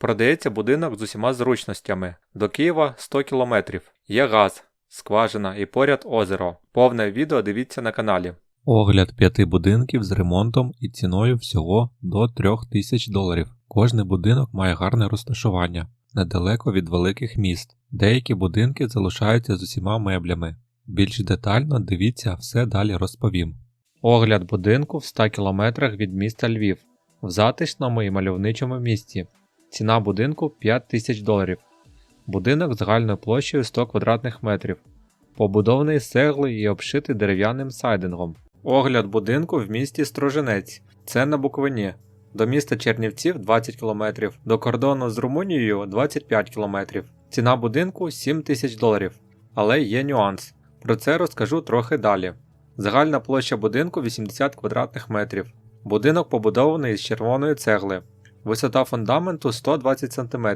Продається будинок з усіма зручностями. До Києва 100 км. Є газ, скважина і поряд озеро. Повне відео дивіться на каналі. Огляд п'яти будинків з ремонтом і ціною всього до 3000 доларів. Кожний будинок має гарне розташування, недалеко від великих міст. Деякі будинки залишаються з усіма меблями. Більш детально дивіться, все далі розповім. Огляд будинку в 100 км від міста Львів, в затишному і мальовничому місті. Ціна будинку 5000 доларів. Будинок загальною площею 100 квадратних метрів. Побудований з і обшитий дерев'яним сайдингом. Огляд будинку в місті Строженець. Це на Буковині. До міста Чернівців 20 км, до кордону з Румунією 25 км. Ціна будинку 7 тисяч доларів. Але є нюанс. Про це розкажу трохи далі. Загальна площа будинку 80 квадратних метрів. Будинок побудований з червоної цегли. Висота фундаменту 120 см.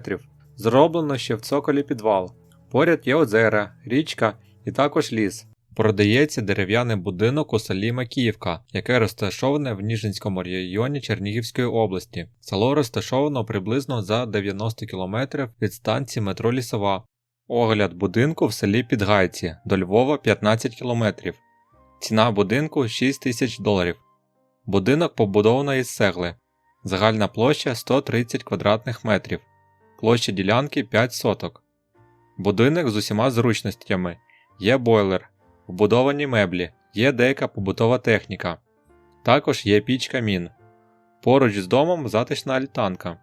Зроблено ще в цоколі підвал. Поряд є озера, річка і також ліс. Продається дерев'яний будинок у селі Макіївка, яке розташоване в Ніжинському районі Чернігівської області. Село розташовано приблизно за 90 км від станції метро Лісова. Огляд будинку в селі Підгайці до Львова 15 км. Ціна будинку 6 тисяч доларів. Будинок побудовано із цегли. Загальна площа 130 квадратних метрів. Площа ділянки 5 соток. Будинок з усіма зручностями. Є бойлер, вбудовані меблі, є деяка побутова техніка. Також є піч камін. Поруч з домом затишна альтанка.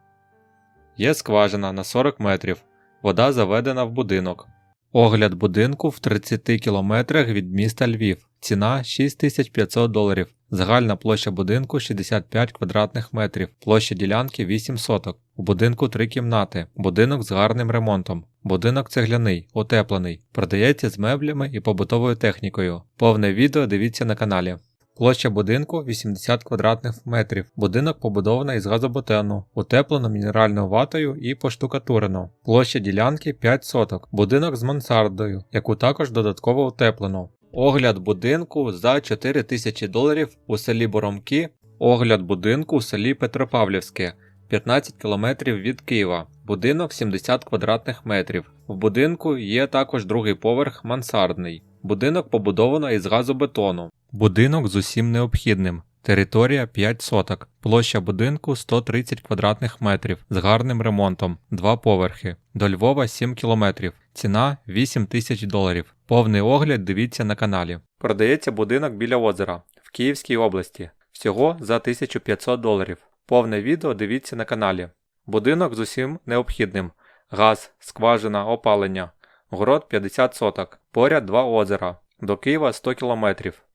Є скважина на 40 метрів. Вода заведена в будинок. Огляд будинку в 30 кілометрах від міста Львів. Ціна 6500 доларів. Загальна площа будинку 65 квадратних метрів. Площа ділянки 8 соток. У будинку 3 кімнати. Будинок з гарним ремонтом. Будинок цегляний, утеплений. Продається з меблями і побутовою технікою. Повне відео дивіться на каналі. Площа будинку 80 квадратних метрів. Будинок побудований із газобетону, утеплено мінеральною ватою і поштукатурено. Площа ділянки 5 соток. Будинок з мансардою, яку також додатково утеплено. Огляд будинку за 4 тисячі доларів у селі Боромки. Огляд будинку у селі Петропавлівське. 15 км від Києва, будинок 70 квадратних метрів. В будинку є також другий поверх мансардний. Будинок побудовано із газобетону. Будинок з усім необхідним. Територія 5 соток. Площа будинку 130 квадратних метрів з гарним ремонтом, 2 поверхи. До Львова 7 кілометрів. Ціна 8 тисяч доларів. Повний огляд дивіться на каналі. Продається будинок біля озера в Київській області. Всього за 1500 доларів. Повне відео дивіться на каналі. Будинок з усім необхідним. Газ, скважина, опалення. Город 50 соток. Поряд два озера. До Києва 100 км.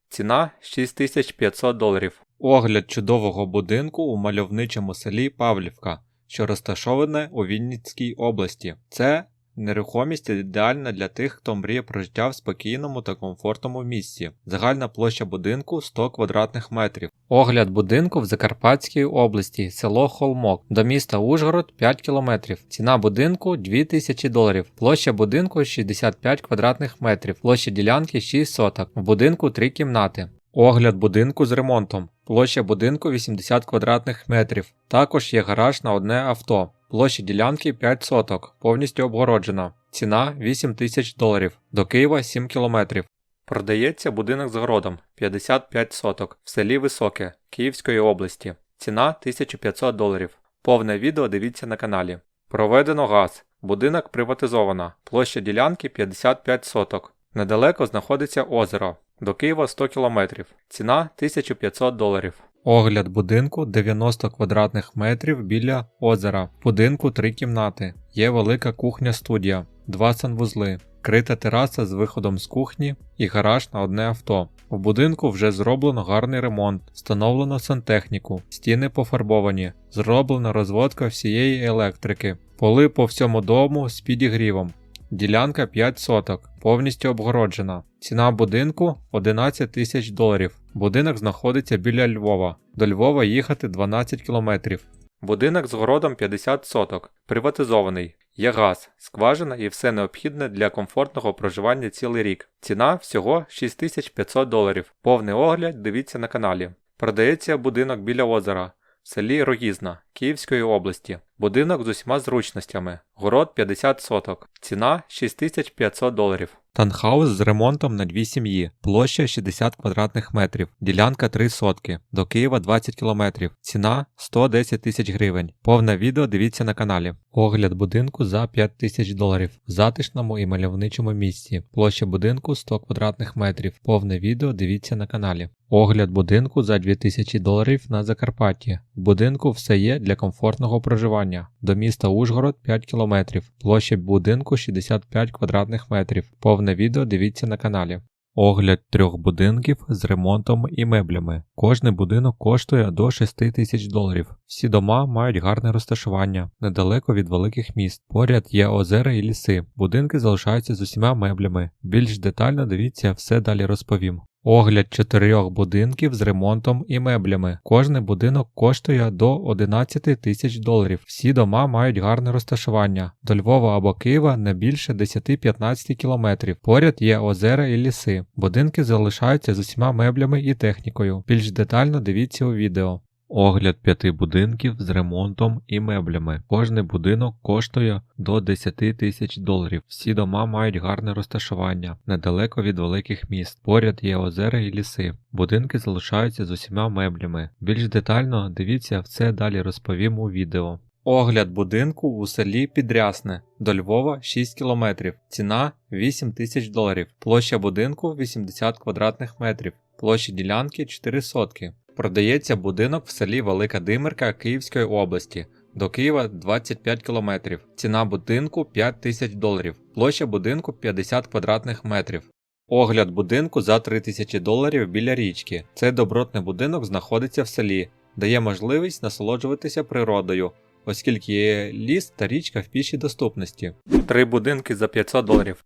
Ціна 6500 доларів. Огляд чудового будинку у мальовничому селі Павлівка, що розташоване у Вінницькій області. Це нерухомість ідеальна для тих, хто мріє про життя в спокійному та комфортному місці. Загальна площа будинку 100 квадратних метрів. Огляд будинку в Закарпатській області, село Холмок, до міста Ужгород 5 кілометрів. Ціна будинку 2000 доларів. Площа будинку 65 квадратних метрів. Площа ділянки 6 соток. В будинку 3 кімнати. Огляд будинку з ремонтом. Площа будинку 80 квадратних метрів. Також є гараж на одне авто. Площа ділянки 5 соток, повністю обгороджена. Ціна 8 тисяч доларів. До Києва 7 кілометрів. Продається будинок з городом 55 соток в селі Високе Київської області. Ціна 1500 доларів. Повне відео дивіться на каналі. Проведено газ. Будинок приватизовано. Площа ділянки 55 соток. Недалеко знаходиться озеро. До Києва 100 км. Ціна 1500 доларів. Огляд будинку 90 квадратних метрів біля озера. В будинку 3 кімнати. Є велика кухня-студія, 2 санвузли, крита тераса з виходом з кухні і гараж на одне авто. В будинку вже зроблено гарний ремонт, встановлено сантехніку, стіни пофарбовані, зроблена розводка всієї електрики, поли по всьому дому з підігрівом. Ділянка 5 соток, повністю обгороджена. Ціна будинку 11 тисяч доларів. Будинок знаходиться біля Львова. До Львова їхати 12 кілометрів. Будинок з городом 50 соток, приватизований. Є газ, скважина і все необхідне для комфортного проживання цілий рік. Ціна всього 6500 доларів. Повний огляд дивіться на каналі. Продається будинок біля озера в селі Рогізна Київської області. Будинок з усіма зручностями. Город 50 соток. Ціна 6500 доларів. Танхаус з ремонтом на дві сім'ї. Площа 60 квадратних метрів. Ділянка 3 сотки. До Києва 20 кілометрів. Ціна 110 тисяч гривень. Повне відео дивіться на каналі. Огляд будинку за 5 тисяч доларів. В затишному і мальовничому місці. Площа будинку 100 квадратних метрів. Повне відео дивіться на каналі. Огляд будинку за 2000 доларів на Закарпатті. В будинку все є для комфортного проживання. До міста Ужгород 5 кілометрів. Площа будинку 65 квадратних метрів. Повне відео дивіться на каналі. Огляд трьох будинків з ремонтом і меблями. Кожний будинок коштує до 6 тисяч доларів. Всі дома мають гарне розташування, недалеко від великих міст. Поряд є озера і ліси. Будинки залишаються з усіма меблями. Більш детально дивіться, все далі розповім. Огляд чотирьох будинків з ремонтом і меблями. Кожний будинок коштує до 11 тисяч доларів. Всі дома мають гарне розташування. До Львова або Києва не більше 10-15 кілометрів. Поряд є озера і ліси. Будинки залишаються з усіма меблями і технікою. Більш детально дивіться у відео. Огляд п'яти будинків з ремонтом і меблями. Кожний будинок коштує до 10 тисяч доларів. Всі дома мають гарне розташування, недалеко від великих міст. Поряд є озера і ліси. Будинки залишаються з усіма меблями. Більш детально дивіться все далі розповім у відео. Огляд будинку у селі Підрясне. До Львова 6 кілометрів. Ціна 8 тисяч доларів. Площа будинку 80 квадратних метрів. Площа ділянки 4 сотки. Продається будинок в селі Велика Димирка Київської області. До Києва 25 кілометрів. Ціна будинку 5 тисяч доларів. Площа будинку 50 квадратних метрів. Огляд будинку за 3 тисячі доларів біля річки. Цей добротний будинок знаходиться в селі, дає можливість насолоджуватися природою, оскільки є ліс та річка в пішій доступності. Три будинки за 500 доларів.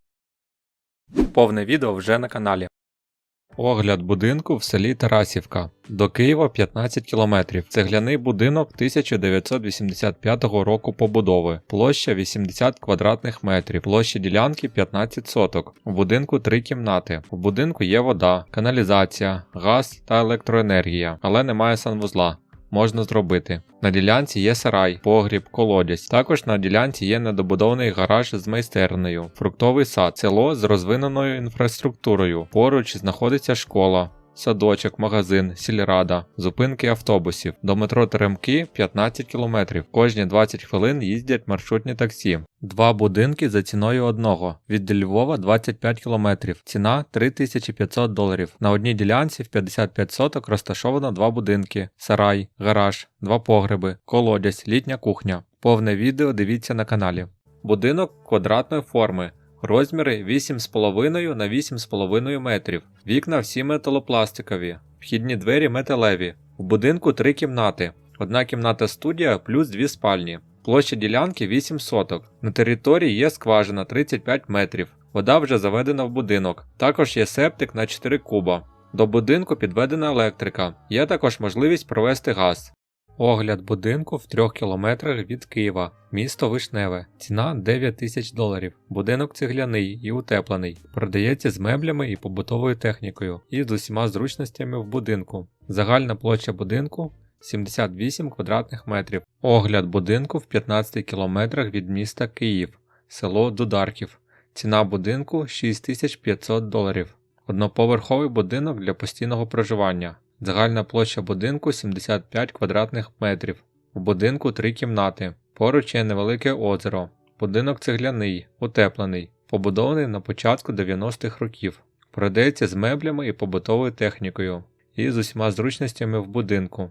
Повне відео вже на каналі. Огляд будинку в селі Тарасівка. До Києва 15 кілометрів. Цегляний будинок 1985 року побудови. Площа 80 квадратних метрів. Площа ділянки 15 соток. У будинку 3 кімнати. У будинку є вода, каналізація, газ та електроенергія, але немає санвузла. Можна зробити. На ділянці є сарай, погріб, колодязь. Також на ділянці є недобудований гараж з майстернею, фруктовий сад, село з розвиненою інфраструктурою. Поруч знаходиться школа. Садочок, магазин, сільрада, зупинки автобусів. До метро Теремки 15 км. Кожні 20 хвилин їздять маршрутні таксі. Два будинки за ціною одного. Від Львова 25 км. Ціна 3500 доларів. На одній ділянці в 55 соток розташовано два будинки: сарай, гараж, два погреби, колодязь, літня кухня. Повне відео дивіться на каналі. Будинок квадратної форми. Розміри 8,5 на 8,5 метрів. Вікна всі металопластикові. Вхідні двері металеві. В будинку три кімнати. Одна кімната студія плюс дві спальні. Площа ділянки 8 соток. На території є скважина 35 метрів. Вода вже заведена в будинок. Також є септик на 4 куба. До будинку підведена електрика. Є також можливість провести газ. Огляд будинку в 3 кілометрах від Києва, місто Вишневе. Ціна 9 тисяч доларів. Будинок цегляний і утеплений. Продається з меблями і побутовою технікою, і з усіма зручностями в будинку. Загальна площа будинку 78 квадратних метрів. Огляд будинку в 15 кілометрах від міста Київ, село Дударків. Ціна будинку 6500 доларів. Одноповерховий будинок для постійного проживання. Загальна площа будинку 75 квадратних метрів. У будинку три кімнати. Поруч є невелике озеро. Будинок цегляний, утеплений, побудований на початку 90-х років. Продається з меблями і побутовою технікою, і з усіма зручностями в будинку.